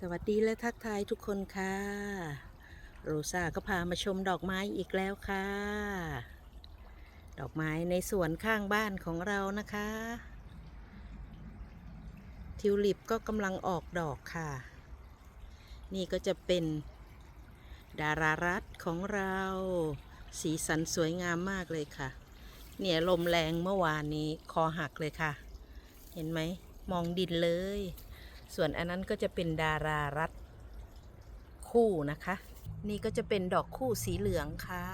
สวัสดีและทักทายทุกคนค่ะ โรซาก็พามาชมดอกไม้อีกแล้วค่ะ ดอกไม้ในสวนข้างบ้านของเรานะคะ ทิวลิปก็กำลังออกดอกค่ะ นี่ก็จะเป็นดารารัตของเรา สีสันสวยงามมากเลยค่ะ เนี่ยลมแรงเมื่อวานนี้คอหักเลยค่ะ เห็นไหมมองดินเลย ส่วนอันนั้นก็จะเป็นดารารัตคู่นะคะ นี่ก็จะเป็นดอกคู่สีเหลืองค่ะ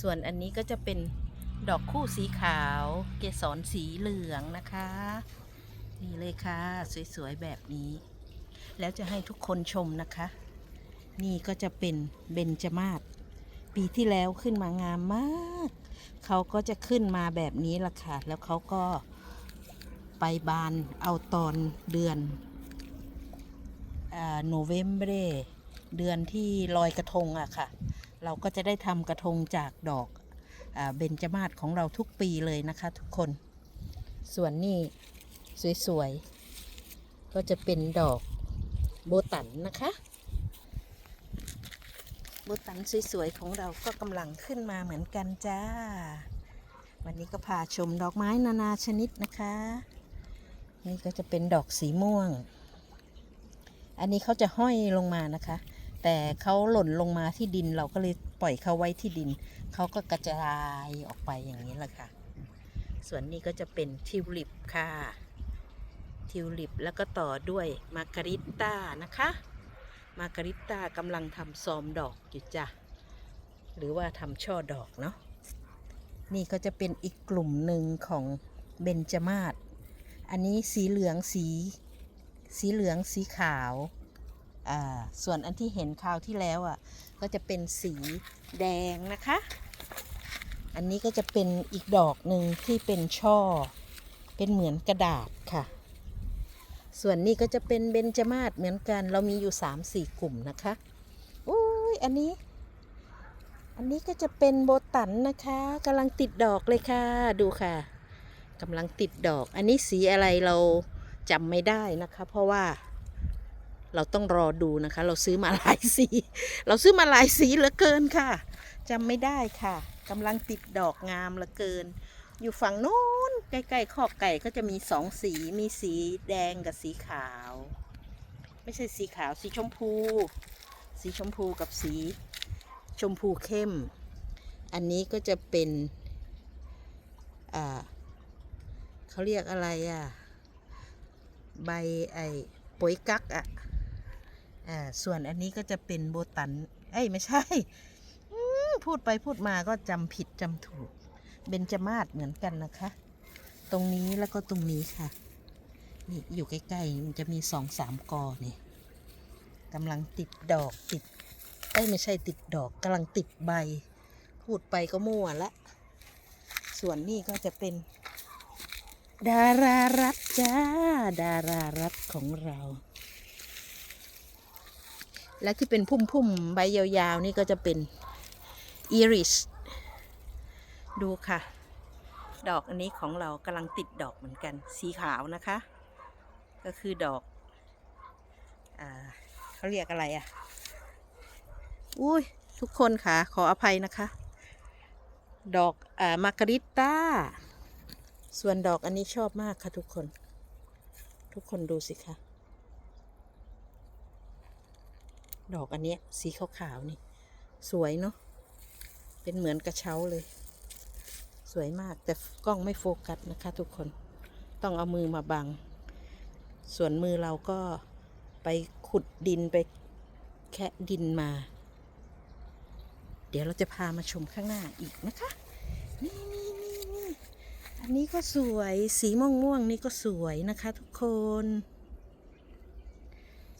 ส่วนอันนี้ก็จะเป็นดอกคู่สีขาว เกสรสีเหลืองนะคะ นี่เลยค่ะ สวยๆแบบนี้ แล้วจะให้ทุกคนชมนะคะ นี่ก็จะเป็นเบญจมาศปีที่แล้วขึ้นมางามมาก เขาก็จะขึ้นมาแบบนี้ละค่ะ แล้วเขาก็ ไปบานเอาตอนเดือนโนเวมเบรเดือนที่ลอยกระทงอะค่ะ เราก็จะได้ทำกระทงจากดอกเบญจมาศของเราทุกปีเลยนะคะทุกคน ส่วนนี้สวยๆ ก็จะเป็นดอกโบตันนะคะ โบตันสวยๆ ของเราก็กำลังขึ้นมาเหมือนกันจ้า วันนี้ก็พาชมดอกไม้นานาชนิดนะคะ นี่ก็จะเป็นดอกสีม่วง อันนี้เขาจะห้อยลงมานะคะ แต่เขาหล่นลงมาที่ดินเราก็เลยปล่อยเขาไว้ที่ดิน เขาก็กระจายออกไปอย่างนี้แหละค่ะ ส่วนนี้ก็จะเป็นทิวลิปค่ะ ทิวลิปแล้วก็ต่อด้วยมาการิตตานะคะ มาการิตตากำลังทำซอมดอกอยู่จ้ะ หรือว่าทำช่อดอกเนาะ นี่ก็จะเป็นอีกกลุ่มหนึ่งของเบญจมาศ อันนี้สีเหลืองสี สีเหลืองสีขาว อ่า ส่วนอันที่เห็นคราวที่แล้วอะ ก็จะเป็นสีแดงนะคะ อันนี้ก็จะเป็นอีกดอกหนึ่งที่เป็นช่อ เป็นเหมือนกระดาษค่ะ ส่วนนี้ก็จะเป็นเบญจมาศเหมือนกัน เรามีอยู่3ามสี่กลุ่มนะคะอุ้ยอันนี้อันนี้ก็จะเป็นโบตันนะคะกำลังติดดอกเลยค่ะ ดูค่ะ กำลังติดดอก อันนี้สีอะไรเราจำไม่ได้นะคะ เพราะว่าเราต้องรอดูนะคะ เราซื้อมาหลายสี เราซื้อมาหลายสีเหลือเกินค่ะจำไม่ได้ค่ะกำลังติดดอกงามเหลือเกิน อยู่ฝั่งโน้นใกล้ๆขอบไก่ก็จะมีสองสีมีสีแดงกับสีขาว ไม่ใช่สีขาวสีชมพู สีชมพูกับสีชมพูเข้ม อันนี้ก็จะเป็นอ่า เขาเรียกอะไรอะ ใบไอ้ปุ๋ยกักอะอ่าส่วนอันนี้ก็จะเป็นโบตัน เอ้ยไม่ใช่พูดไปพูดมาก็จำผิดจำถูก เบญจมาศเหมือนกันนะคะ ตรงนี้แล้วก็ตรงนี้ค่ะ นี่อยู่ใกล้ๆมันจะมีสองสามกอนี่กำลังติดดอกติดเอ้ยไม่ใช่ติดดอกกำลังติดใบ พูดไปก็มั่วละ ส่วนนี้ก็จะเป็น ดารารัตจ้า ดารารัตของเรา และที่เป็นพุ่มๆ ใบยาวๆ นี่ก็จะเป็นอีริสดูค่ะ ดอกอันนี้ของเรากำลังติดดอกเหมือนกัน สีขาวนะคะ ก็คือดอกอเขาเรียกอะไรอะอุ้ยทุกคนค่ะ ขออภัยนะคะ ดอกอ่ามาการิตตา ส่วนดอกอันนี้ชอบมากค่ะทุกคน ทุกคนดูสิคะดอกอันเนี้ยสีขาวๆนี่ สวยเนาะเป็นเหมือนกระเช้าเลย สวยมากแต่กล้องไม่โฟกัสนะคะ ทุกคนต้องเอามือมาบัง ส่วนมือเราก็ไปขุดดินไปแคะดินมา เดี๋ยวเราจะพามาชมข้างหน้าอีกนะคะ นี่นี่นี่นี่ อันนี้ก็สวยสีม่วงม่วงนี่ก็สวยนะคะทุกคน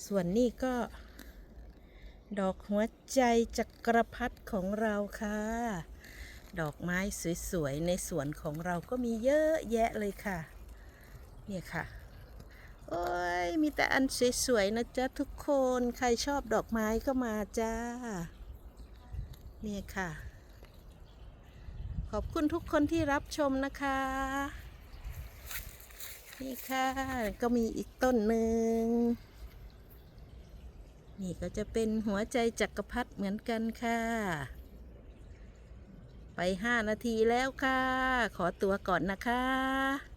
ส่วนนี้ก็ ดอกหัวใจจักรพรรดิของเราค่ะ ดอกไม้สวยๆในสวนของเราก็มีเยอะแยะเลยค่ะ เนี่ยค่ะ โอ้ย มีแต่อันสวยๆนะจ๊ะทุกคน ใครชอบดอกไม้ก็มาจ้า เนี่ยค่ะ ขอบคุณทุกคนที่รับชมนะคะ นี่ค่ะ ก็มีอีกต้นหนึ่ง นี่ก็จะเป็นหัวใจจักรพรรดิเหมือนกันค่ะ ไปห้านาทีแล้วค่ะ ขอตัวก่อนนะคะ